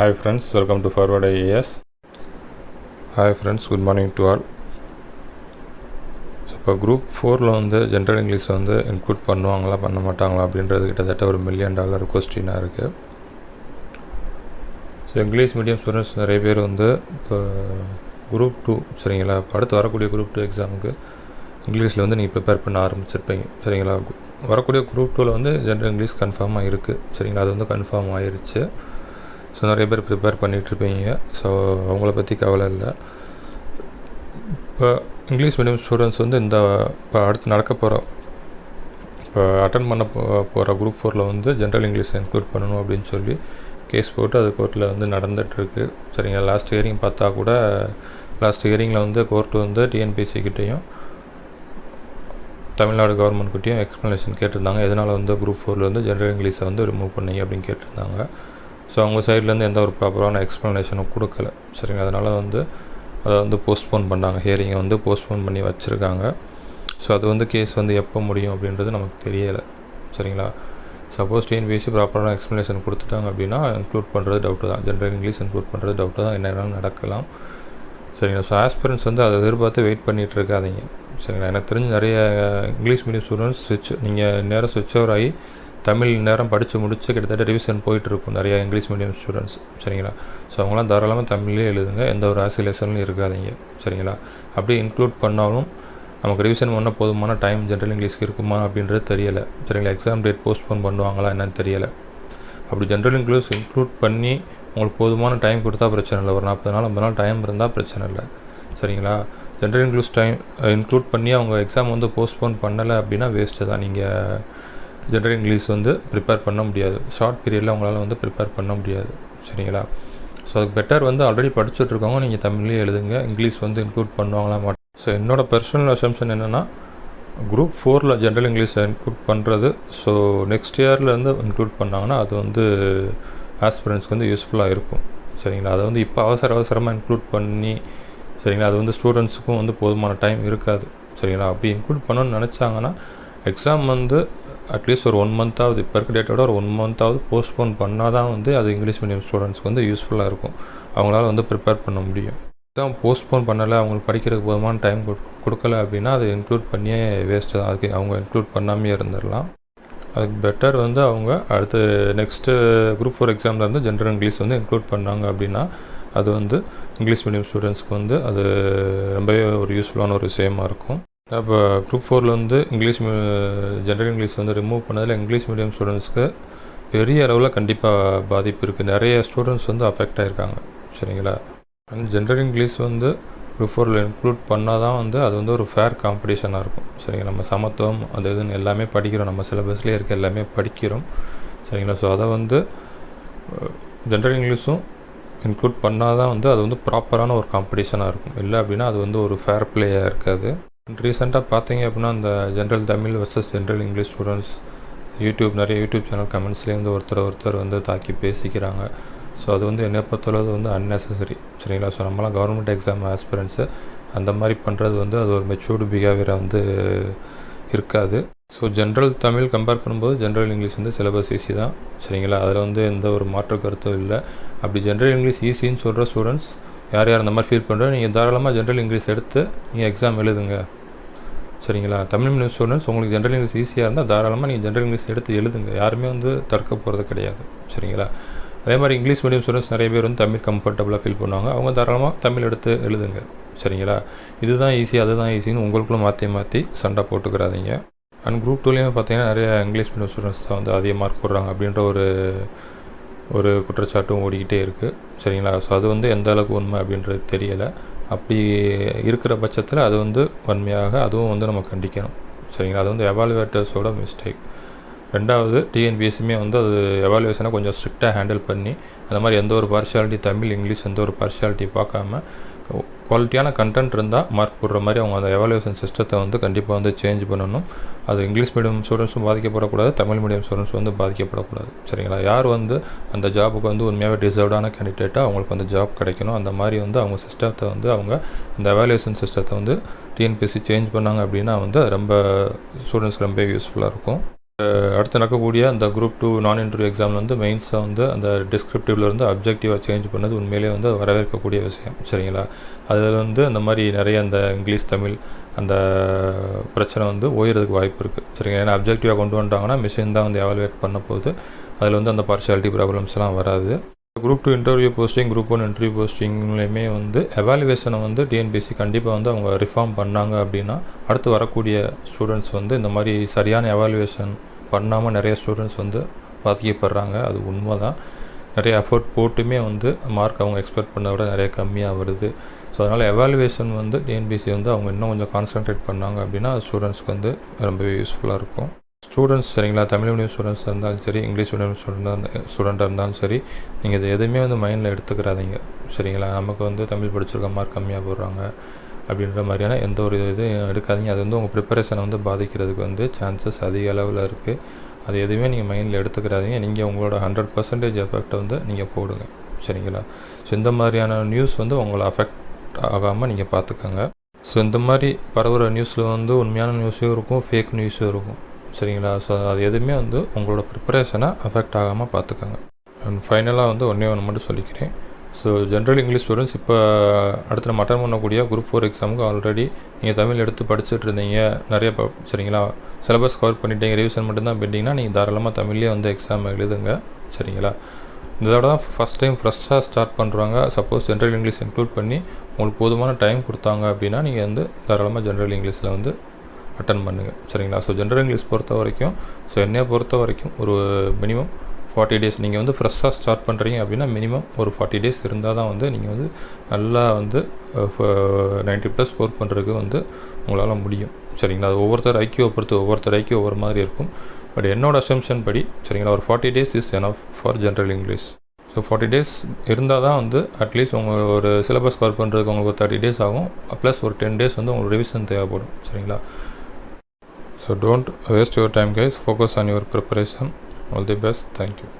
Hi friends welcome to forward IAS hi friends good morning to all இப்போ group ஃபோரில் வந்து general English வந்து include பண்ணுவாங்களா பண்ண மாட்டாங்களா அப்படின்றது கிட்டத்தட்ட ஒரு மில்லியன் டாலர் கொஸ்டினாக இருக்குது ஸோ இங்கிலீஷ் மீடியம் ஸ்டூடெண்ட்ஸ் நிறைய பேர் வந்து இப்போ குரூப் டூ சரிங்களா? இப்போ அடுத்து வரக்கூடிய குரூப் டூ எக்ஸாமுக்கு இங்கிலீஷில் வந்து நீங்கள் ப்ரிப்பேர் பண்ண ஆரம்பிச்சிருப்பீங்க சரிங்களா? வரக்கூடிய குரூப் டூவில் வந்து ஜென்ரல் இங்கிலீஷ் கன்ஃபார்மாக இருக்குது சரிங்களா? அது வந்து கன்ஃபார்ம் ஆயிருச்சு. ஸோ நிறைய பேர் ப்ரிப்பேர் பண்ணிகிட்ருப்பீங்க ஸோ அவங்கள பற்றி கவலை இல்லை. இப்போ இங்கிலீஷ் மீடியம் ஸ்டூடெண்ட்ஸ் வந்து இந்த இப்போ அடுத்து நடக்க போகிற இப்போ அட்டன் பண்ண போ போகிற குரூப் ஃபோரில் வந்து ஜென்ரல் இங்கிலீஷ் இன்க்ளூட் பண்ணணும் அப்படின்னு சொல்லி கேஸ் போட்டு அது கோர்ட்டில் வந்து நடந்துகிட்ருக்கு சரிங்களா? லாஸ்ட் இயரிங் பார்த்தா கூட லாஸ்ட் இயரிங்கில் வந்து கோர்ட்டு வந்து டிஎன்பிசி கிட்டேயும் தமிழ்நாடு கவர்மெண்ட்கிட்டையும் எக்ஸ்ப்ளனேஷன் கேட்டிருந்தாங்க. எதனால் வந்து குரூப் ஃபோரில் வந்து ஜென்ரல் இங்கிலீஷை வந்து ரிமூவ் பண்ணீங்க அப்படின்னு கேட்டிருந்தாங்க. ஸோ அவங்க சைட்லேருந்து எந்த ஒரு ப்ராப்பரான எக்ஸ்ப்ளனேஷனும் கொடுக்கல. சரிங்க அதனால் வந்து அதை வந்து போஸ்ட்போன் பண்ணாங்க. ஹியரிங்கை வந்து போஸ்ட்போன் பண்ணி வச்சுருக்காங்க. ஸோ அது வந்து கேஸ் வந்து எப்போ முடியும் அப்படின்றது நமக்கு தெரியலை. சரிங்களா? சப்போஸ் டிஎன்பிஎஸ்சி ப்ராப்பரான எக்ஸ்ப்ளனேஷன் கொடுத்துட்டாங்க அப்படின்னா இன்க்ளூட் பண்ணுறது டவுட்டு தான். ஜென்ரல் இங்கிலீஷ் இன்க்ளூட் பண்ணுறது டவுட்டு தான். என்ன நடக்கலாம். சரிங்களா? ஸோ ஆஸ்பிரன்ஸ் வந்து அதை எதிர்பார்த்து வெயிட் பண்ணிகிட்டு இருக்காதிங்க. சரிங்களா? எனக்கு தெரிஞ்சு நிறைய இங்கிலீஷ் மீடியம் ஸ்டூடெண்ட்ஸ் ஸ்விட்ச் நீங்கள் நேரம் ஸ்விட்ச் ஓவர் ஆகி தமிழ் நேரம் படித்து முடிச்சு கிட்டத்தட்ட ரிவிஷன் போயிட்டுருக்கும் நிறையா இங்கிலீஷ் மீடியம் ஸ்டூடெண்ட்ஸ் சரிங்களா? ஸோ அவங்களாம் தாராளமாக தமிழ்லேயே எழுதுங்க. எந்த ஒரு ஆசிலேஷனும் இருக்காதீங்க சரிங்களா? அப்படியே இன்க்ளூட் பண்ணாலும் நமக்கு ரிவிஷன் பண்ண போதுமான டைம் ஜென்ரல் இங்கிலீஷ்க்கு இருக்குமா அப்படின்றது தெரியலை. சரிங்களா? எக்ஸாம் டேட் போஸ்ட்போன் பண்ணுவாங்களா என்னன்னு தெரியலை. அப்படி ஜென்ரல் இங்கிலீஷ் இன்க்ளூட் பண்ணி உங்களுக்கு போதுமான டைம் கொடுத்தா பிரச்சனை இல்லை. ஒரு நாற்பது நாள் ஐம்பது நாள் டைம் இருந்தால் பிரச்சனை இல்லை சரிங்களா? ஜென்ரல் இங்கிலீஷ் டைம் இன்க்ளூட் பண்ணி அவங்க எக்ஸாம் வந்து போஸ்ட்போன் பண்ணலை அப்படின்னா வேஸ்ட்டு தான். நீங்கள் ஜென்ரல் இங்கிலீஷ் வந்து ப்ரிப்பேர் பண்ண முடியாது. ஷார்ட் பீரியடில் உங்களால் வந்து ப்ரிப்பேர் பண்ண முடியாது. சரிங்களா? ஸோ அதுக்கு பெட்டர் வந்து ஆல்ரெடி படிச்சுட்ருக்கவங்க நீங்கள் தமிழ்லேயே எழுதுங்க. இங்கிலீஷ் வந்து இன்க்ளூட் பண்ணுவாங்களா மாட்டோம் ஸோ என்னோடய பர்சனல் அசம்ஷன் என்னென்னா குரூப் ஃபோரில் ஜென்ரல் இங்கிலீஷை இன்க்ளூட் பண்ணுறது ஸோ நெக்ஸ்ட் இயர்லேருந்து இன்க்ளூட் பண்ணாங்கன்னா அது வந்து ஆஸ்பிரண்ட்ஸ்க்கு வந்து யூஸ்ஃபுல்லாக இருக்கும். சரிங்களா? அதை வந்து இப்போ அவசர அவசரமாக இன்க்ளூட் பண்ணி சரிங்களா? அது வந்து ஸ்டூடெண்ட்ஸுக்கும் வந்து போதுமான டைம் இருக்காது. சரிங்களா? அப்படி இன்க்ளூட் பண்ணணும்னு நினச்சாங்கன்னா எக்ஸாம் வந்து அட்லீஸ்ட் ஒரு ஒன் மந்த்தாவது இப்போ இருக்க டேட்டோட ஒரு ஒன் மந்த்தாவது போஸ்ட்போன் பண்ணால் தான் வந்து அது இங்கிலீஷ் மீடியம் ஸ்டூடெண்ட்ஸ்க்கு வந்து யூஸ்ஃபுல்லாக இருக்கும். அவங்களால வந்து ப்ரிப்பேர் பண்ண முடியும். எக்ஸாம் போஸ்ட்போன் பண்ணலை அவங்களுக்கு படிக்கிறதுக்கு போதுமான டைம் கொடுக்கல அப்படின்னா அதை இன்க்ளூட் பண்ணியே வேஸ்ட்டு தான். அதுக்கு அவங்க இன்க்ளூட் பண்ணாமே இருந்துடலாம். அதுக்கு பெட்டர் வந்து அவங்க அடுத்து நெக்ஸ்ட்டு குரூப் ஃபோர் எக்ஸாமில் இருந்து ஜென்ரல் இங்கிலீஷ் வந்து இன்க்ளூட் பண்ணாங்க அப்படின்னா அது வந்து இங்கிலீஷ் மீடியம் ஸ்டூடெண்ட்ஸ்க்கு வந்து அது ரொம்பவே ஒரு யூஸ்ஃபுல்லான ஒரு விஷயமா இருக்கும். இப்போ குரூப் ஃபோரில் வந்து இங்கிலீஷ் ஜென்ரல் இங்கிலீஷ் வந்து ரிமூவ் பண்ணதில் இங்கிலீஷ் மீடியம் ஸ்டூடெண்ட்ஸ்க்கு பெரிய அளவில் கண்டிப்பாக பாதிப்பு இருக்குது நிறைய ஸ்டூடெண்ட்ஸ் வந்து அஃபெக்ட் ஆகிருக்காங்க சரிங்களா? அண்ட் ஜென்ரல் இங்கிலீஷ் வந்து குரூப் ஃபோரில் இன்க்ளூட் பண்ணால் தான் வந்து அது வந்து ஒரு ஃபேர் காம்படிஷனாக இருக்கும். சரிங்களா நம்ம சமத்துவம் அது இதுன்னு எல்லாமே படிக்கிறோம். நம்ம சிலபஸ்லேயே இருக்க எல்லாமே படிக்கிறோம். சரிங்களா? ஸோ அதை வந்து ஜென்ரல் இங்கிலீஷும் இன்க்ளூட் பண்ணால் தான் வந்து அது வந்து ப்ராப்பரான ஒரு காம்படிஷனாக இருக்கும். இல்லை அப்படின்னா அது வந்து ஒரு ஃபேர் பிளேயாக இருக்காது. ரீசெண்டாக பார்த்தீங்க அப்படின்னா அந்த general Tamil versus general English students YouTube நிறைய யூடியூப் சேனல் கமெண்ட்ஸ்லேயே வந்து ஒருத்தர் ஒருத்தர் வந்து தாக்கி பேசிக்கிறாங்க. ஸோ அது வந்து என்னை பொறுத்தளவு வந்து அன்னெசசரி சரிங்களா? ஸோ நம்மளாம் கவர்மெண்ட் எக்ஸாம் ஆஸ்பிரன்ஸு அந்த மாதிரி பண்ணுறது வந்து அது ஒரு மெச்சூர்டு பிஹேவியராக வந்து இருக்காது. ஸோ ஜென்ரல் தமிழ் கம்பேர் பண்ணும்போது ஜென்ரல் இங்கிலீஷ் வந்து சிலபஸ் ஈஸி தான். சரிங்களா? அதில் வந்து எந்த ஒரு மாற்று கருத்தும் இல்லை. அப்படி ஜென்ரல் இங்கிலீஷ் ஈஸின்னு சொல்கிற ஸ்டூடெண்ட்ஸ் யார் யார் அந்த மாதிரி ஃபீல் பண்ணுறோம் நீங்கள் தாராளமாக ஜென்ரல் இங்கிலீஷ் எடுத்து நீங்கள் எக்ஸாம் எழுதுங்க. சரிங்களா? தமிழ் மீடியம் ஸ்டூடெண்ட்ஸ் உங்களுக்கு ஜென்ரல் இங்கிலீஷ் ஈஸியாக இருந்தால் தாராளமாக நீங்கள் ஜென்ரல் இங்கிலீஷ் எடுத்து எழுதுங்க. யாருமே வந்து தடுக்க போகிறது கிடையாது. சரிங்களா? அதே மாதிரி இங்கிலீஷ் மீடியம் ஸ்டூடெண்ட்ஸ் நிறைய பேர் வந்து தமிழ் கம்ஃபர்டபுளாக ஃபீல் பண்ணுவாங்க. அவங்க தாராளமாக தமிழ் எடுத்து எழுதுங்க. சரிங்களா? இதுதான் ஈஸி அதுதான் ஈஸின்னு உங்களுக்குள்ள மாற்றி மாற்றி சண்டை போட்டுக்கிறாதீங்க. அண்ட் குரூப் டூலேயும் பார்த்தீங்கன்னா நிறைய இங்கிலீஷ் மீடியம் ஸ்டூடெண்ட்ஸ் தான் வந்து அதிக மார்க் போடுறாங்க அப்படின்ற ஒரு ஒரு குற்றச்சாட்டும் ஓடிக்கிட்டே இருக்குது சரிங்களா? ஸோ அது வந்து எந்த அளவுக்கு உண்மை அப்படின்றது தெரியலை. அப்படி இருக்கிற பட்சத்தில் அது வந்து வன்மையாக அதுவும் வந்து நம்ம கண்டிக்கணும். சரிங்களா? அது வந்து எவாலுவேட்டர்ஸோட மிஸ்டேக் ரெண்டாவது டிஎன்பிஎஸ்சியுமே வந்து அது எவாலுவேஷனை கொஞ்சம் ஸ்ட்ரிக்டாக ஹேண்டில் பண்ணி அந்த மாதிரி எந்த ஒரு பார்ஷியாலிட்டி தமிழ் இங்கிலீஷ் எந்த ஒரு பார்ஷியாலிட்டி பார்க்காம குவாலிட்டியான கண்டென்ட் இருந்தால் மார்க் போடுற மாதிரி அவங்க அந்த எவாலுவேஷன் சிஸ்டத்தை வந்து கண்டிப்பாக வந்து சேஞ்ச் பண்ணணும். அது இங்கிலீஷ் மீடியம் ஸ்டூடெண்ட்ஸும் பாதிக்கப்படக்கூடாது தமிழ் மீடியம் ஸ்டூடெண்ட்ஸ் வந்து பாதிக்கப்படக்கூடாது. சரிங்களா? யார் வந்து அந்த ஜாபுக்கு வந்து உண்மையாகவே டிசர்வ்டான கேண்டிடேட்டாக அவங்களுக்கு வந்து ஜாப் கிடைக்கணும்? அந்த மாதிரி வந்து அவங்க சிஸ்டத்தை வந்து அவங்க அந்த எவாலுவேஷன் சிஸ்டத்தை வந்து டிஎன்பிஎஸ்சி சேஞ்ச் பண்ணாங்க அப்படின்னா வந்து ரொம்ப ஸ்டூடெண்ட்ஸ்க்கு ரொம்ப யூஸ்ஃபுல்லாக இருக்கும். அடுத்து நடக்கக்கூடிய அந்த குரூப் டூ நான் இன்டர்வியூ எக்ஸாமில் வந்து மெயின்ஸாக வந்து அந்த டிஸ்கிரிப்டிவ்ல இருந்து அப்ஜெக்டிவாக சேஞ்ச் பண்ணது உண்மையிலேயே வந்து வரவேற்கக்கூடிய விஷயம். சரிங்களா? அதில் வந்து அந்த மாதிரி நிறைய அந்த இங்கிலீஷ் தமிழ் அந்த பிரச்சனை வந்து ஓயிறதுக்கு வாய்ப்பு இருக்குது சரிங்களா? ஏன்னா அப்ஜெக்டிவாக கொண்டு வந்துட்டாங்கன்னா மிஷின் தான் வந்து எவாலுவேட் பண்ண போகுது. அதில் வந்து அந்த பார்ஷியாலிட்டி ப்ராப்ளம்ஸ்லாம் வராது. Group two interview posting group one interview போஸ்டிங்லேயுமே வந்து எவாலுவேஷனை வந்து டிஎன்பிசி கண்டிப்பாக வந்து அவங்க ரிஃபார்ம் பண்ணாங்க அப்படின்னா அடுத்து வரக்கூடிய ஸ்டூடெண்ட்ஸ் வந்து இந்த மாதிரி சரியான எவாலுவேஷன் பண்ணாமல் நிறைய ஸ்டூடெண்ட்ஸ் வந்து பாதிக்கப்படுறாங்க. அது உண்மை தான் நிறைய எஃபர்ட் போட்டுமே வந்து மார்க் அவங்க எக்ஸ்பெக்ட் பண்ண விட நிறைய கம்மியாக வருது. ஸோ அதனால் எவாலுவேஷன் வந்து டிஎன்பிசி வந்து அவங்க இன்னும் கொஞ்சம் கான்சென்ட்ரேட் பண்ணாங்க அப்படின்னா ஸ்டூடெண்ட்ஸ்க்கு வந்து ரொம்பவே யூஸ்ஃபுல்லாக இருக்கும். ஸ்டூடெண்ட்ஸ் சரிங்களா? தமிழ் மீடியம் ஸ்டூடெண்ட்ஸ் இருந்தாலும் சரி இங்கிலீஷ் மீடியம் ஸ்டூடெண்ட் ஸ்டூடெண்ட்டாக இருந்தாலும் சரி நீங்கள் இது எதுவுமே வந்து மைண்டில் எடுத்துக்கிறாதீங்க. சரிங்களா? நமக்கு வந்து தமிழ் படிச்சிருக்க மார்க் கம்மியாக போடுறாங்க அப்படின்ற மாதிரியான எந்த ஒரு இதுவும் எடுக்காதீங்க. அது வந்து உங்கள் ப்ரிப்பரேஷனை வந்து பாதிக்கிறதுக்கு வந்து சான்சஸ் அதிக அளவில் இருக்குது அது எதுவுமே நீங்கள் மைண்டில் எடுத்துக்கிறாதீங்க. நீங்கள் உங்களோட ஹண்ட்ரட் பர்சன்டேஜ் எஃபெக்டை வந்து நீங்கள் போடுங்க. சரிங்களா? ஸோ இந்த மாதிரியான நியூஸ் வந்து உங்களை அஃபெக்ட் ஆகாமல் நீங்கள் பார்த்துக்கோங்க. ஸோ இந்த மாதிரி பரவுகிற நியூஸில் வந்து உண்மையான நியூஸும் இருக்கும் ஃபேக் நியூஸும் இருக்கும். சரிங்களா? ஸோ அது எதுவுமே வந்து உங்களோட ப்ரிப்பரேஷனை அஃபெக்ட் ஆகாமல் பார்த்துக்கோங்க. அண்ட் ஃபைனலாக வந்து ஒன்றே ஒன்று மட்டும் சொல்லிக்கிறேன். ஸோ ஜென்ரல் இங்கிலீஷ் ஸ்டூடெண்ட்ஸ் இப்போ அடுத்து நம்ம அட்டன் பண்ணக்கூடிய குரூப் ஃபோர் எக்ஸாமுக்கு ஆல்ரெடி நீங்கள் தமிழ் எடுத்து படிச்சுட்டு இருந்தீங்க. நிறைய ப சரிங்களா? சிலபஸ் கவர் பண்ணிட்டீங்க ரிவிஷன் மட்டும்தான் பெண்டிங்னா நீங்கள் தாராளமாக தமிழ்லேயே வந்து எக்ஸாம் எழுதுங்க. சரிங்களா? இதோட தான் ஃபஸ்ட் டைம் ஃப்ரெஷ்ஷாக ஸ்டார்ட் பண்ணுறாங்க சப்போஸ் ஜென்ரல் இங்கிலீஷ் இன்க்ளூட் பண்ணி உங்களுக்கு போதுமான டைம் கொடுத்தாங்க அப்படின்னா நீங்கள் வந்து தாராளமாக ஜென்ரல் இங்கிலீஷில் வந்து அட்டன் பண்ணுங்கள் சரிங்களா? ஸோ ஜென்ரல் இங்கிலீஷ் பொறுத்த வரைக்கும் ஸோ என்னையை பொறுத்த வரைக்கும் ஒரு மினிமம் ஃபார்ட்டி டேஸ் நீங்கள் வந்து ஃப்ரெஷ்ஷாக ஸ்டார்ட் பண்ணுறீங்க அப்படின்னா மினிமம் ஒரு ஃபார்ட்டி டேஸ் இருந்தால் தான் வந்து நீங்கள் வந்து நல்லா வந்து நைன்ட்டி ப்ளஸ் ஒர்க் பண்ணுறதுக்கு வந்து உங்களால் முடியும். சரிங்களா? அது ஒவ்வொருத்தர் ஐக்கியோவை பொறுத்து ஒவ்வொருத்தர் ஐக்கியோ ஒவ்வொரு மாதிரி இருக்கும். பட் என்னோடய அசம்ஷன் படி சரிங்களா? ஒரு forty days is enough for general English so forty days இருந்தால் தான் வந்து அட்லீஸ்ட் உங்கள் ஒரு சிலபஸ் கவர் பண்ணுறதுக்கு உங்களுக்கு ஒரு தேர்ட்டி டேஸ் ஆகும். ப்ளஸ் ஒரு டென் டேஸ் வந்து உங்களுக்கு ரிவிஷன் தேவைப்படும். சரிங்களா? So don't waste your time guys. Focus on your preparation. All the best. Thank you.